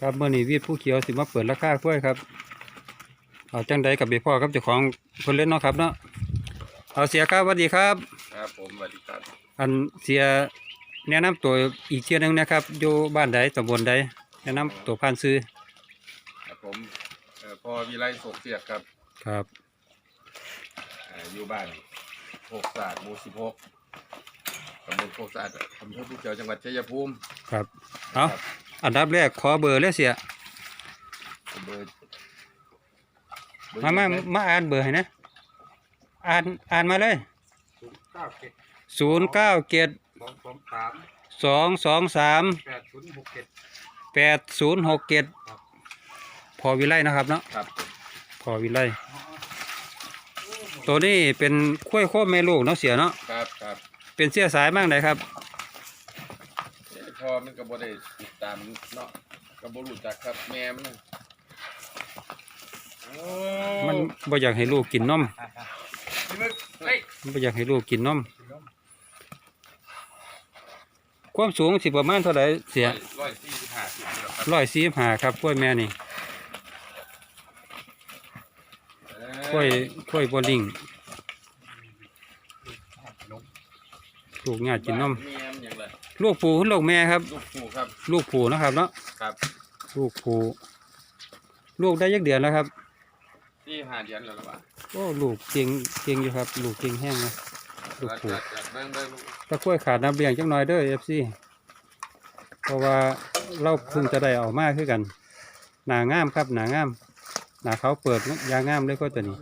ครับเมื่อนี้วีดผู้เขียวสิมาเปิดราคากล้วยครับเอาจังใดกับเบพ่อครับเจ้าของคนเล่นเนาะครับเนาะเอาเสียครับสวัสดีครับ ครับผมสวัสดีครับ อันเสียแนะนำตัวอีกเที่ยหนึงนะครับอยู่บ้านใดตำบลใดแนะนำตัวผ่านซื้อครับผมเอ่อพอวิไลโศกเสียกครับครับเอ่ออยู่บ้านโคกศาสตร์หมู่สิบหกตำบลโคกศาสตร์อำเภอภูเขียวจังหวัดชัยภูมิครับเอา อันดับแรกขอเบอร์เลยเสียเบอร์เบอร์มามาไหนมาอ่านเบอร์ให้นะอ่านอ่านมาเลยศูนย์เก้าเจ็ดศูนย์เก้าเจ็ดสองสองสามสองสองสามแปดศูนย์หกเจ็ดแปดศูนย์หกเจ็ดครับพอวิไลนะครับเนาะครับพอวิไลตัวนี้เป็นข้วยโคบแม่ลูกเนาะเสียเนาะครับครับเป็นเสียสายมากไหนครับเอ่อ พอมันก็บ่ได้ติดตามเนาะก็บ่รู้จักครับแม่มันน่ะโอ้มันบ่อยากให้ลูกกินนมพี่มึกเฮ้ยมันบ่อยากให้ลูกกินนมความสูงสิประมาณเท่าไหร่เสียร้อยสี่สิบห้าสิบนี่แหละครับร้อยสี่ห้าครับกล้วยแม่นี่เอ่อกล้วยกล้วยบอลิงลูกงากินนมเมียมอย่างไร ลูกผูลูกแม่ครับ ลูกผูครับลูกผูนะครับเนาะครับลูกผูลูกได้ยักเดือนแล้วครับ ที่หาเดือนแล้วล่ะวะโอ้ลูกเก่งเก่งอยู่ครับ ลูกเก่งแห้งนะลูกผูจัดจัดเบิ่งเบิ่งลูกตะกล้วยขาดน้ำเลี้ยงจังหน่อยเด้อเอฟซีเพราะว่าเราเพิ่งจะได้เออกมาคือกัน หนางามครับ หนางาม หนาเขาเปิดยางามเลยก็ตัวนี้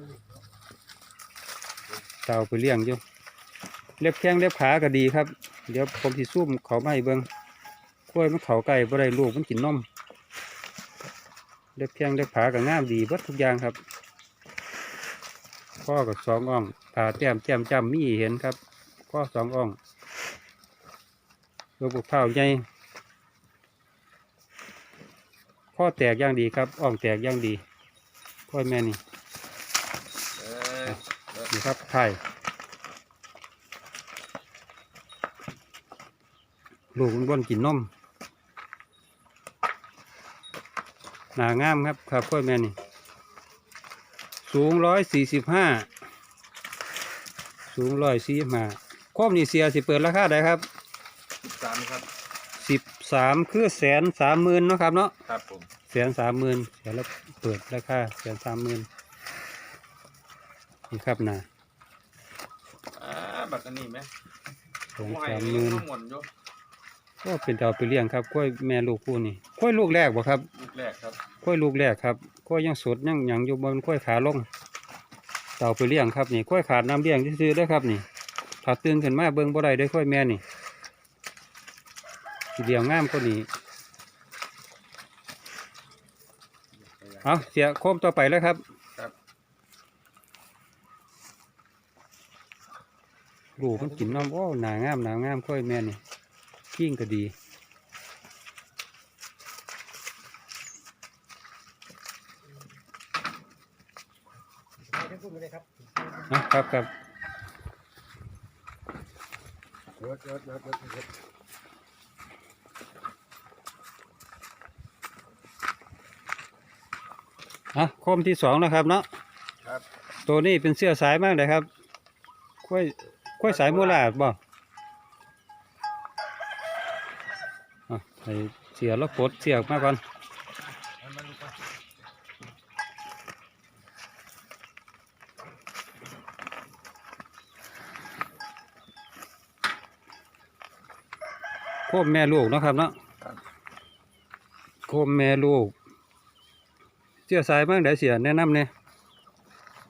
เตาไปเลี้ยงอยู่เล็บแข้งเล็บขาก็ดีครับ เดี๋ยวผมสิซุ่มเขามาให้เบิงกล้วยมันเขาไก่บ่ได้ลูกมันกินนมเล็บแข้งเล็บขาก็งามดีเบิดทุกอย่างครับข้อกับสองอ่องตาแต้มแจ่มจำมีเห็นครับข้อสองอ่องลูกบุกเผาใหญ่ข้อแตกอย่างดีครับอ่องแตกอย่างดีข้อยแม่นี่เอ้ยนี่ครับไข่ ลูกมันบนกินนมหนางามครับครับข้อยแม่นี่ สูงร้อยสี่สิบห้าสูงร้อยสี่ห้าครอบนี่เสียสิเปิดราคาได้ครับสิบสามครับสิบสามคือแสนสามหมื่นเนาะครับเนาะครับผมแสนสามหมื่นเสียแล้วเปิดราคาแสนสามหมื่นนี่ครับนะอ่าบัตรอันนี้ไหมสองไหวสามหมื่น ทั้งหมดอยู่ ก็เป็นดาวไปเลี้ยงครับกล้วยแม่ลูกคู่นี่กล้วยลูกแรกบ่ครับลูกแรกครับกล้วยลูกแรกครับกล้วยยังสดยังหยังอยู่บนกล้วยขาลงเต่าไปเลี้ยงครับนี่กล้วยขาดน้ำเลี้ยงที่ซื้อได้อครับนี่ถ้าตื่นขึ้นมาเบิ่งบ่ได้ได้อกล้วยแม่นี่สิเลี้ยงงามก็นี่เอาเสียโคมต่อไปแล้วครับครับลูกมันกินน้ำโอ้หนางามหนางามกล้วยแม่นี่ กิ้งก็ดี นะครับครับเดี๋ยวเดี๋ยวเดี๋ยวเดี๋ยวเดี๋ยวอะโคมที่สองนะครับเนาะครับ ตัวนี้เป็นเสื้อสายมากเลยครับกล้วยกล้วยสายมูลาดบ่อะ ใส่เสียแล้วปลดเสียออกมาก่อนโคมแม่ลูกเนาะครับเนาะครับโคมแม่ลูก เสื้อสายบ้างได้เสียแนะนำเนี่ย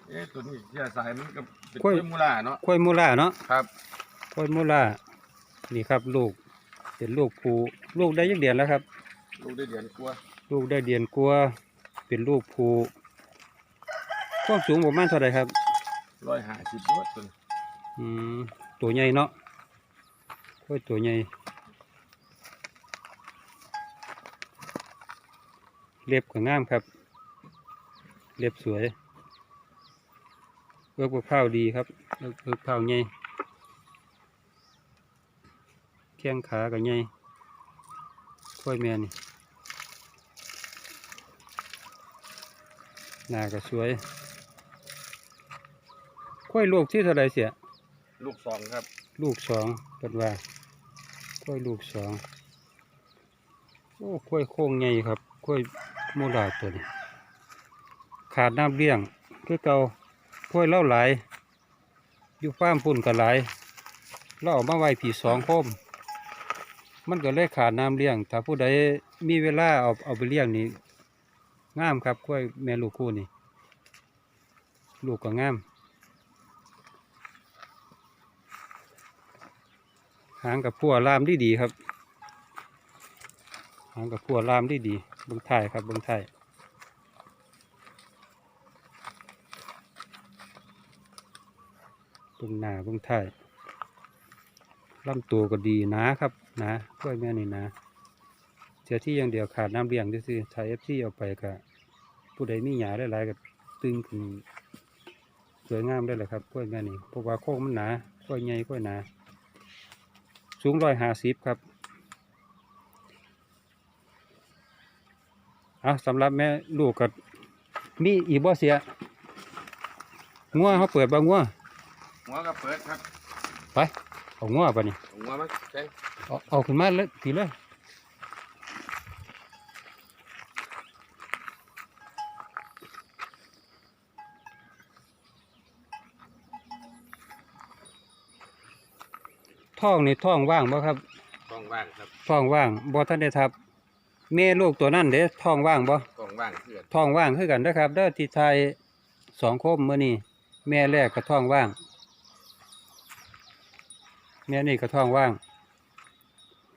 เอ๊ะตัวนี้เสียสายมันก็เป็นกล้วยกล้วยมูลาเนาะกล้วยมูลาเนาะครับกล้วยมูลานี่ครับลูก เป็นลูกผูลูกได้ยักเดือนแล้วครับ ลูกได้เดือนกว่าลูกได้เดือนกลัวาเป็นลูกผูความสูงประมาณเท่าไหร่ครับร้อยห้าสิบวัตตัวนี้อืมตัวใหญ่เนาะกล้วยตัวใหญ่เล็บก็งามครับ เล็บสวยเวิร์กข้าวดีครับเวิร์กข้าวใหญ่ แข้งขาก็ใหญ่กล้วยแม่นี่หน้าก็สวยค่อยลูกที่เท่าไรเสีย ลูกสองครับ ลูกสองเป็นว่าค่อยลูกสองโอ้ค่อยโค้งใหญ่ครับค่อยโมลาตัวนี้ ขาดน้ำเลี้ยงคือเก่าค่อยเล่าหลายอยู่ฟาร์มปุ่นก็หลายเราเอามาไว้ผีสองโคม มันก็เลยขาดน้ำเลี้ยง ถ้าผู้ใดมีเวลาเอาเอาไปเลี้ยงนี่งามครับกล้วยแม่ลูกคู่นี่ ลูกก็งาม หางกับพัวลามดีดีครับ หางกับพัวลามดีดีเบิ้งไทยครับเบิ้งไทยเบิ้งหน้าเบิ้งไทยลำตัวก็ดีนาครับ นากล้วยแม่นี่หนาเสียที่อย่างเดียวขาดน้ำเลี้ยงซื่อๆถ้าเอฟซีเอาไปก็ผู้ใดมีหยาได้หลายๆก็ตึงขึ้นสวยงามได้เลยครับกล้วยแม่นี่เพราะว่าโค้งมันหนากล้วยใหญ่กล้วยหนา สูงร้อยห้าสิบครับเอาสำหรับแม่ลูกกับมีอีกบ่เสียงัวเขาเปิดบ่งัวหัวก็เปิดครับ ไป เอางัวไปนี่หัวมั้ยใช่เอาเอาขึ้นมาเลยทีเลยท้องนี่ท้องว่างบ่ครับกล้องว่างครับท้องว่างบ่ทันได้ทับ แม่ลูกตัวนั้นเด้ท้องว่างบ่กล้องว่างเพื่อนท้องว่างคือกันนะครับเด้อที่ไทยสองโคมมื้อนี้แม่แรกก็ท้องว่าง แม่นี่ก็ท้องว่าง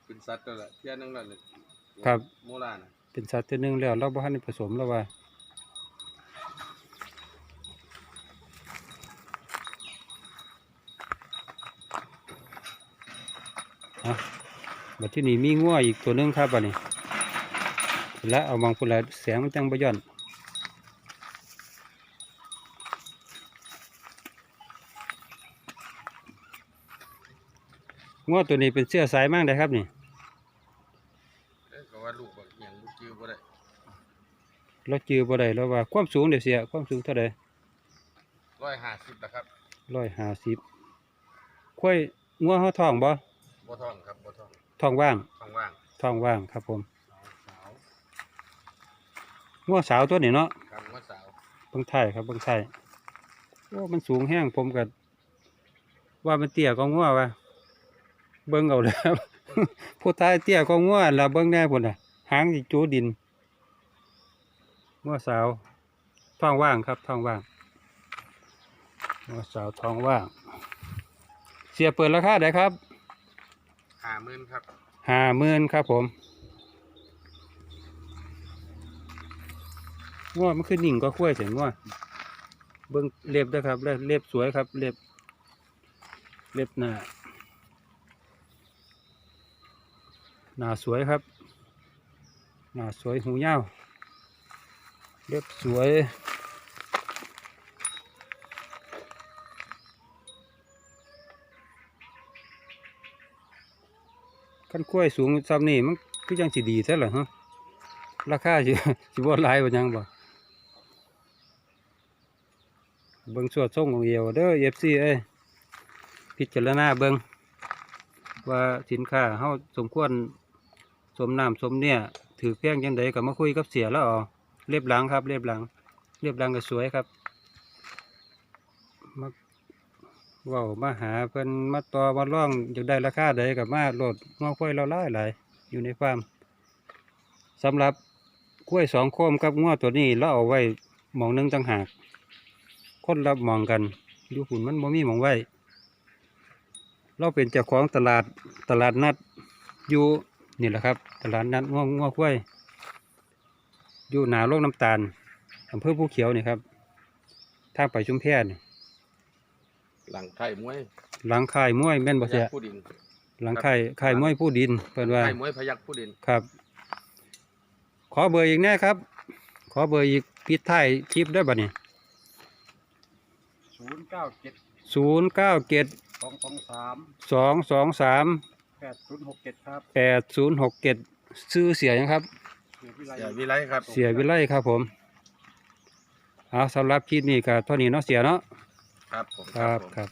เป็นสัตว์ตัวละเที่ยนึงแล้วเลยครับ โมลานะเป็นสัตว์ตัวหนึงแล้วเราบ่ทันได้ผสมแล้วว่า อะบัดที่นี่มีงัวอีกตัวหนึงครับบัดนี้แล้วเอามองพุ่นละแสงมันจังบ่ย้อน งัวตัวนี้เป็นเสื้อสายมั่งได้ครับนี่เอ้ยก็ว่าลูกบักอย่างลูกจิ้วบ่ได้เราจือบ่ได้แล้วว่าความสูงเดี๋ยวเสียความสูงเท่าใดร้อยห้าสิบนะครับร้อยห้าสิบค่อยงัวเขาท้องบ่บ่ท้องครับบ่ท้องท้องว่างท้องว่างท้องว่างครับผมสาวงัวสาวตัวนี้เนาะครับหัวสาวเบิ่งไทยครับเบิ่งไทยโอ้มันสูงแห้งผมก็ว่ามันเตี้ยก็งัวว่ะ เบิ่งเอาแล้ว ผู้ตายเตี้ยก็งัวแล้วเบิ่งแน่พุ่นน่ะหางสิจูดินงัวสาวท้องว่างครับท้องว่างงัวสาวท้องว่าง เสียเปิดราคาได้ครับห้าหมื่นครับห้าหมื่นครับผมง้อมันคือนิ่งก็คุ้ยเสียงง้อเบิ้งเล็บด้วยครับเล็บเล็บสวยครับ เล็บ เล็บหน้า หน้าสวยครับ หน้าสวยหูยาวเล็บสวยขั้นกล้วยสูงซ้ำนี่มันคือยังสิดีแท้เหรอฮะราคาสิสิบ่หลายบ่หยังบ่เบิ่งสวดส่งของเอวเด้อ FC เอ้พิจารณาเบิ่งว่าสินค้าเฮาสมควร สมน้ำสมเนี่ยถือเพียงจังใดก็มาคุยกับเสียแล้วอ๋อเรียบหลังครับเรียบหลัง เรียบหลังก็สวยครับมาว้ามาหาเพิ่นมาต่อมาร่องอยากได้ราคาใดกับมาโลดงอควายเราหลายหลายอยู่ในฟาร์มสำหรับกล้วยสองโคมกับง้อตัวนี้เราเอาไว้หมองนึงต่างหากคนรับมองกันอยู่หุ่นมันบ่มีหมองไว้ เราเป็นเจ้าของตลาดตลาดนัดอยู่ นี่แหละครับ ตลาดนัดง้อง้อควายอยู่หนาโลกน้ำตาลอำเภอภูเขียวนี่ครับ ทางไปชุมแพนี่หลังไข่มวย หลังค่ายมวยแม่นบ่พเสียัยกผู้ดิน หลังค่ายค่ายมวยผู้ดินเปิดว่าไข่มวยพยักผู้ดินครับ ขอเบอร์อีกแน่ครับ ขอเบอร์อีกปิดท้ายคลิปได้บัดนี้ศูนย์เก้าเจ็ดศูนย์เก้าเจ็ดสองสองสามสองสองสาม แปดศูนย์หกเจ็ดครับแปดศูนย์หกเจ็ดซื้อเสียยังครับ เสียวิไลเสียวิไลครับเสียวิไลครับผมเอาสำหรับคลิปนี้ก็เท่านี้เนาะเสียเนาะครับผมครับผมครับ